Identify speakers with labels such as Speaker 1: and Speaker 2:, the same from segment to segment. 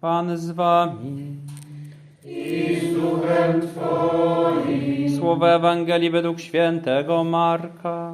Speaker 1: Pan z wami. I z duchem Twoim. Słowa Ewangelii według świętego Marka.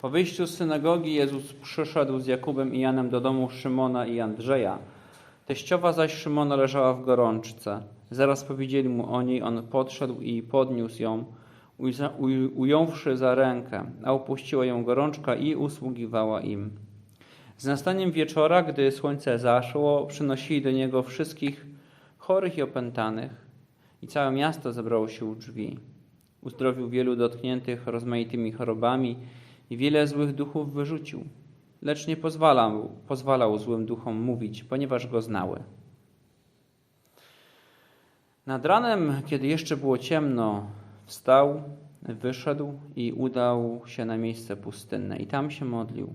Speaker 1: Po wyjściu z synagogi Jezus przyszedł z Jakubem i Janem do domu Szymona i Andrzeja. Teściowa zaś Szymona leżała w gorączce. Zaraz powiedzieli mu o niej, on podszedł i podniósł ją, ująwszy za rękę, a upuściła ją gorączka i usługiwała im. Z nastaniem wieczora, gdy słońce zaszło, przynosili do niego wszystkich chorych i opętanych i całe miasto zebrało się u drzwi. Uzdrowił wielu dotkniętych rozmaitymi chorobami i wiele złych duchów wyrzucił, lecz nie pozwalał, pozwalał złym duchom mówić, ponieważ go znały. Nad ranem, kiedy jeszcze było ciemno, wstał, wyszedł i udał się na miejsce pustynne i tam się modlił.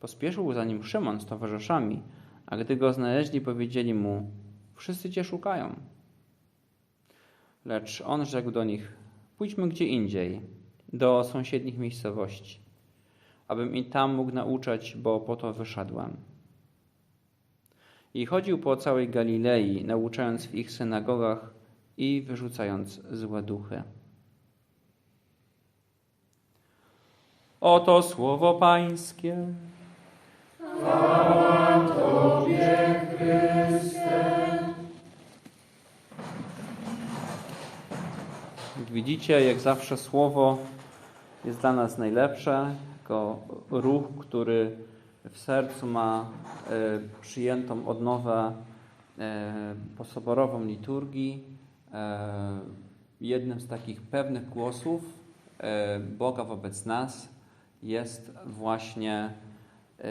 Speaker 1: Pospieszył za nim Szymon z towarzyszami, a gdy go znaleźli, powiedzieli mu: Wszyscy cię szukają. Lecz on rzekł do nich: Pójdźmy gdzie indziej, do sąsiednich miejscowości, abym i tam mógł nauczać, bo po to wyszedłem. I chodził po całej Galilei, nauczając w ich synagogach i wyrzucając złe duchy. Oto słowo Pańskie. Jak widzicie, jak zawsze słowo jest dla nas najlepsze, jako ruch, który w sercu ma e, przyjętą odnowę e, posoborową liturgii. E, jednym z takich pewnych głosów Boga wobec nas jest właśnie e,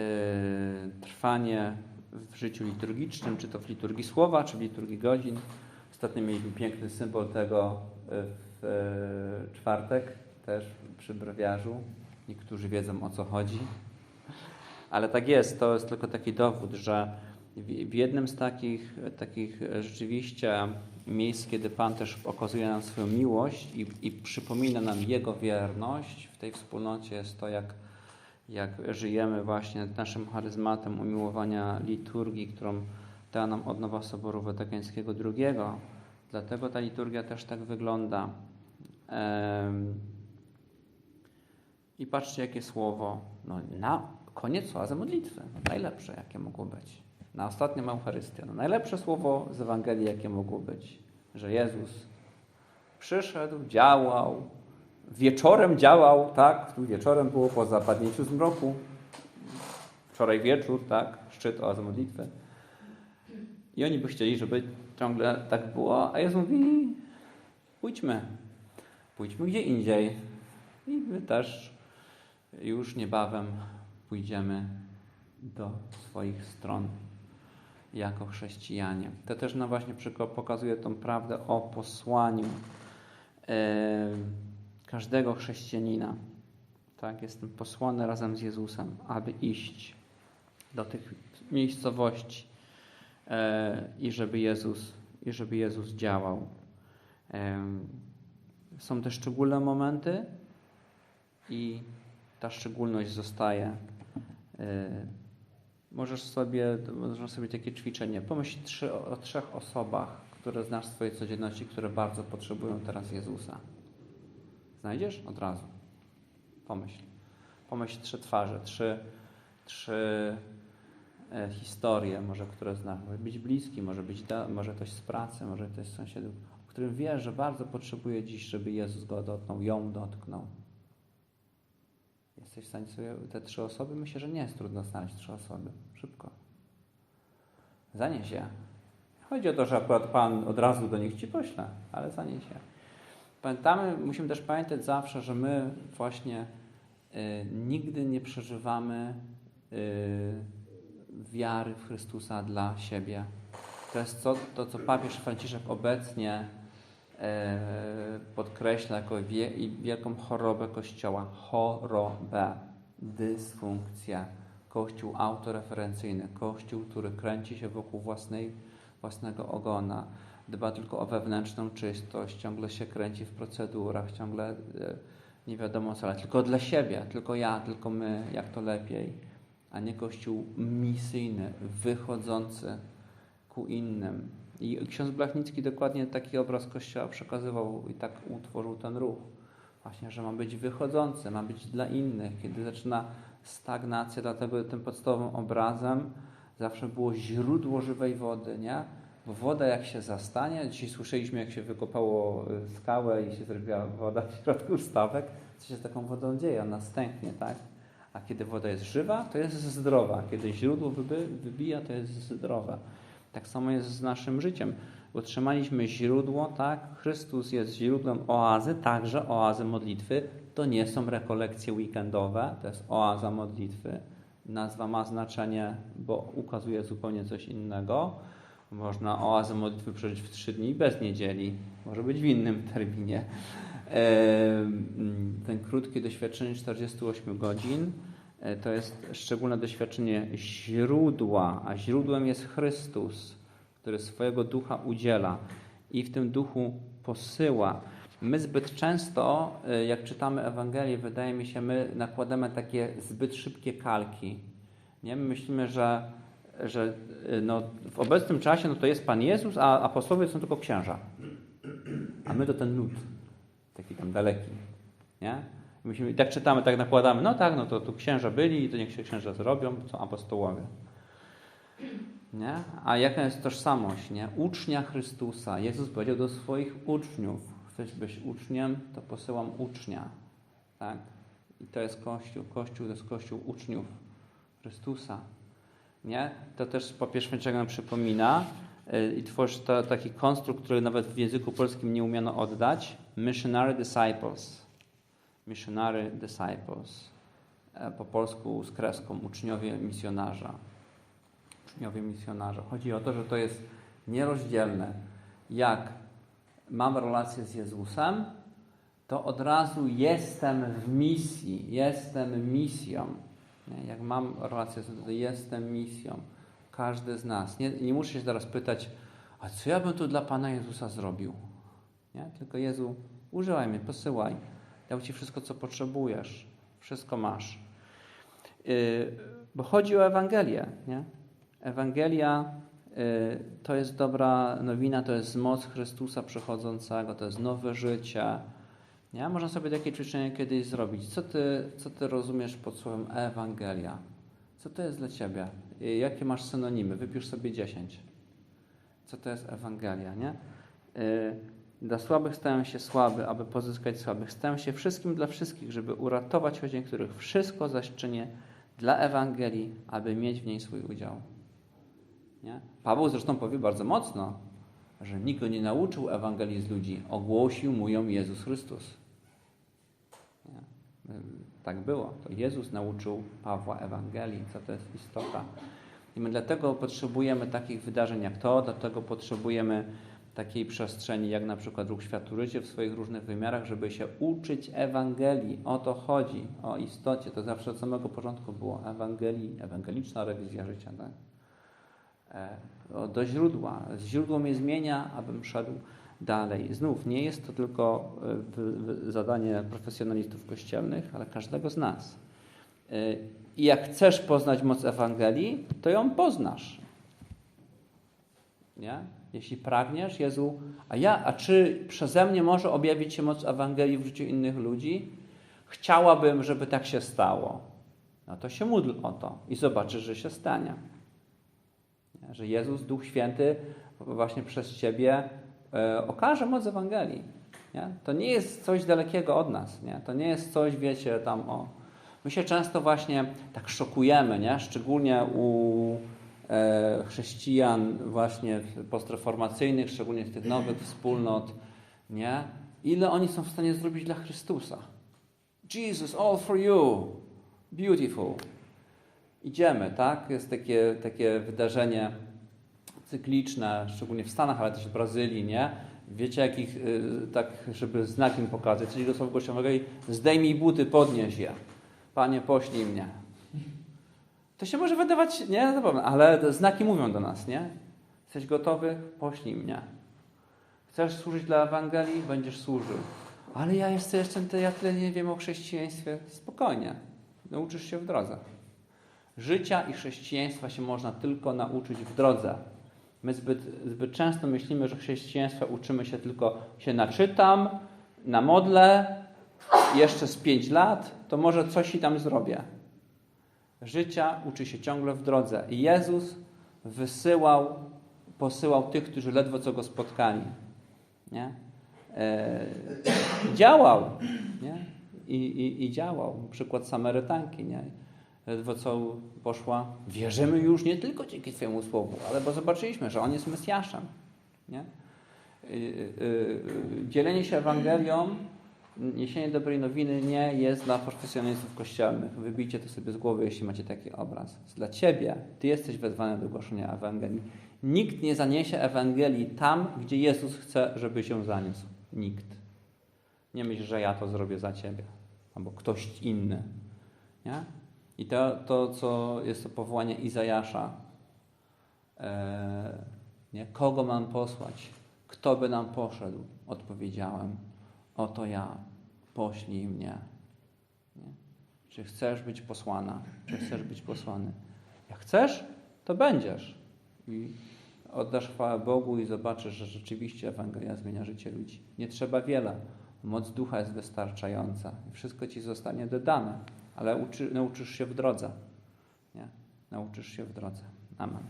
Speaker 1: trwanie w życiu liturgicznym, czy to w liturgii słowa, czy w liturgii godzin. Ostatnio mieliśmy piękny symbol tego e, w e, czwartek, też przy brewiarzu. Niektórzy wiedzą o co chodzi. Ale tak jest, to jest tylko taki dowód, że w jednym z takich, takich rzeczywiście miejsc, kiedy Pan też okazuje nam swoją miłość i, i przypomina nam Jego wierność w tej wspólnocie, jest to, jak, jak żyjemy właśnie naszym charyzmatem umiłowania liturgii, którą dała nam odnowa Soboru Watykańskiego II. Dlatego ta liturgia też tak wygląda. I patrzcie, jakie słowo. No, na koniec oazy modlitwy. No, najlepsze, jakie mogło być. Na ostatnią Eucharystię. No, najlepsze słowo z Ewangelii, jakie mogło być. Że Jezus przyszedł, działał, wieczorem działał, tak? Tu wieczorem było po zapadnięciu zmroku. Wczoraj wieczór, tak? Szczyt oazy modlitwy. I oni by chcieli, żeby ciągle tak było, a Jezus mówi, pójdźmy, pójdźmy gdzie indziej. I my też już niebawem pójdziemy do swoich stron jako chrześcijanie. To też nam właśnie pokazuje tą prawdę o posłaniu e, każdego chrześcijanina. Tak, jestem posłany razem z Jezusem, aby iść do tych miejscowości e, i żeby Jezus, i żeby Jezus działał. Em, Są te szczególne momenty i ta szczególność zostaje. Możesz sobie, można sobie takie ćwiczenie. Pomyśl trzy, o trzech osobach, które znasz w swojej codzienności, które bardzo potrzebują teraz Jezusa. Znajdziesz? Od razu. Pomyśl. Pomyśl trzy twarze, trzy, trzy e, historie, może które znasz. Może być bliski, może być da, może ktoś z pracy, może ktoś z sąsiadów, o którym wiesz, że bardzo potrzebuje dziś, żeby Jezus go dotknął, ją dotknął. Jesteś w stanie sobie te trzy osoby? Myślę, że nie jest trudno znaleźć trzy osoby. Szybko. Zanieś je. Chodzi o to, że akurat Pan od razu do nich Ci pośle, ale zanieś je. Pamiętamy, musimy też pamiętać zawsze, że my właśnie y, nigdy nie przeżywamy y, wiary w Chrystusa dla siebie. To jest to, to co papież Franciszek obecnie podkreśla jako wie, i wielką chorobę Kościoła. Chorobę, dysfunkcję. Kościół autoreferencyjny, Kościół, który kręci się wokół własnej, własnego ogona, dba tylko o wewnętrzną czystość, ciągle się kręci w procedurach, ciągle e, nie wiadomo co, ale tylko dla siebie, tylko ja, tylko my, jak to lepiej, a nie Kościół misyjny, wychodzący ku innym. I ksiądz Blachnicki dokładnie taki obraz Kościoła przekazywał i tak utworzył ten ruch. Właśnie, że ma być wychodzący, ma być dla innych. Kiedy zaczyna stagnacja, dlatego tym podstawowym obrazem zawsze było źródło żywej wody, nie? Bo woda jak się zastanie, dzisiaj słyszeliśmy jak się wykopało y, skałę i się zrobiła woda w środku stawek, co się z taką wodą dzieje, ona stęknie, tak? A kiedy woda jest żywa, to jest zdrowa. Kiedy źródło wybija, to jest zdrowe. Tak samo jest z naszym życiem. Otrzymaliśmy źródło, tak? Chrystus jest źródłem oazy, także oazy modlitwy. To nie są rekolekcje weekendowe, to jest oaza modlitwy. Nazwa ma znaczenie, bo ukazuje zupełnie coś innego. Można oazę modlitwy przeżyć w trzy dni bez niedzieli. Może być w innym terminie. Ten krótkie doświadczenie 48 godzin to jest szczególne doświadczenie źródła, a źródłem jest Chrystus, który swojego ducha udziela i w tym duchu posyła. My zbyt często, e, jak czytamy Ewangelię, wydaje mi się, my nakładamy takie zbyt szybkie kalki. Nie? My myślimy, że, że e, no, w obecnym czasie no, to jest Pan Jezus, a apostołowie są tylko księża. A my to ten lud, taki tam daleki. Nie? Myśmy, I tak czytamy, tak nakładamy, no tak, no to tu księża byli i to niech się księża zrobią, są apostołowie. Nie? A jaka jest tożsamość? Nie? Ucznia Chrystusa. Jezus powiedział do swoich uczniów, chcesz być uczniem, to posyłam ucznia. Tak? I to jest Kościół. Kościół to jest Kościół uczniów Chrystusa. Nie? To też papież Święczego nam przypomina yy, i tworzy to, taki konstrukt, który nawet w języku polskim nie umiano oddać. Missionary disciples. Missionary disciples. E, Po polsku z kreską uczniowie misjonarza. Uczniowie misjonarza. Chodzi o to, że to jest nierozdzielne. Jak mam relację z Jezusem, to od razu jestem w misji, jestem misją. Jak mam relację z Jezusem, to jestem misją. Każdy z nas. Nie, nie muszę się teraz pytać, a co ja bym tu dla Pana Jezusa zrobił? Nie? Tylko Jezu, używaj mnie, posyłaj. Dał Ci wszystko, co potrzebujesz. Wszystko masz. Yy, bo chodzi o Ewangelię. Nie? Ewangelia yy, to jest dobra nowina, to jest moc Chrystusa przychodzącego, to jest nowe życie. Nie? Można sobie takie ćwiczenie kiedyś zrobić. Co ty, co ty rozumiesz pod słowem Ewangelia? Co to jest dla Ciebie? Yy, Jakie masz synonimy? Wypisz sobie 10. Co to jest Ewangelia, nie? Dla słabych stałem się słaby, aby pozyskać słabych. Stałem się wszystkim dla wszystkich, żeby uratować choć niektórych. Wszystko zaś czynię dla Ewangelii, aby mieć w niej swój udział. Nie? Paweł zresztą powie bardzo mocno, że nikt go nie nauczył Ewangelii z ludzi, ogłosił mu ją Jezus Chrystus. Nie? Tak było. To Jezus nauczył Pawła Ewangelii, co to jest istota. I my dlatego potrzebujemy takich wydarzeń jak to, dlatego potrzebujemy takiej przestrzeni, jak na przykład Ruch Światu Życie w swoich różnych wymiarach, żeby się uczyć Ewangelii. O to chodzi, o istocie. To zawsze od samego początku było Ewangelii, ewangeliczna rewizja życia. Tak? E, do źródła. Źródło mnie zmienia, abym szedł dalej. Znów, nie jest to tylko e, zadanie profesjonalistów kościelnych, ale każdego z nas. E, I jak chcesz poznać moc Ewangelii, to ją poznasz. Nie? Jeśli pragniesz, Jezu, a ja, a czy przeze mnie może objawić się moc Ewangelii w życiu innych ludzi? Chciałabym, żeby tak się stało. No to się módl o to i zobaczysz, że się stanie. Nie? Że Jezus, Duch Święty właśnie przez Ciebie e, okaże moc Ewangelii. Nie? To nie jest coś dalekiego od nas. Nie? To nie jest coś, wiecie, tam o... My się często właśnie tak szokujemy, nie? szczególnie u chrześcijan właśnie postreformacyjnych, szczególnie tych nowych wspólnot, nie? Ile oni są w stanie zrobić dla Chrystusa. Jesus, all for you. Beautiful. Idziemy, tak? Jest takie, takie wydarzenie cykliczne, szczególnie w Stanach, ale też w Brazylii, nie? Wiecie, jakich, y, tak, żeby znak im pokazać, coś do słowa i zdejmij buty, podnieś je. Panie, poślij mnie. To się może wydawać, nie, na pewno, ale znaki mówią do nas, nie? Jesteś gotowy? Poślij mnie. Chcesz służyć dla Ewangelii? Będziesz służył. Ale ja jeszcze, jeszcze ja tyle nie wiem o chrześcijaństwie. Spokojnie. Nauczysz się w drodze. Życia i chrześcijaństwa się można tylko nauczyć w drodze. My zbyt, zbyt często myślimy, że chrześcijaństwa uczymy się tylko się naczytam, na modlę, jeszcze z pięć lat, to może coś i tam zrobię. Życia uczy się ciągle w drodze. I Jezus wysyłał, posyłał tych, którzy ledwo co go spotkali. Nie? E, działał. Nie? I, i, I działał. Przykład Samarytanki. Nie? Ledwo co poszła. Wierzymy już nie tylko dzięki Twojemu słowu, ale bo zobaczyliśmy, że On jest Mesjaszem. Nie? Y, y, y, Dzielenie się Ewangelią, niesienie dobrej nowiny nie jest dla profesjonalistów kościelnych. Wybijcie to sobie z głowy, jeśli macie taki obraz. Dla Ciebie. Ty jesteś wezwany do głoszenia Ewangelii. Nikt nie zaniesie Ewangelii tam, gdzie Jezus chce, żeby się zaniósł. Nikt. Nie myśl, że ja to zrobię za Ciebie. Albo ktoś inny. Nie? I to, to co jest to powołanie Izajasza. E, nie? Kogo mam posłać? Kto by nam poszedł? Odpowiedziałem, oto ja, poślij mnie. Nie? Czy chcesz być posłana? Czy chcesz być posłany? Jak chcesz, to będziesz. I oddasz chwałę Bogu i zobaczysz, że rzeczywiście Ewangelia zmienia życie ludzi. Nie trzeba wiele. Moc ducha jest wystarczająca. Wszystko ci zostanie dodane. Ale uczy, nauczysz się w drodze. Nie? Nauczysz się w drodze. Amen.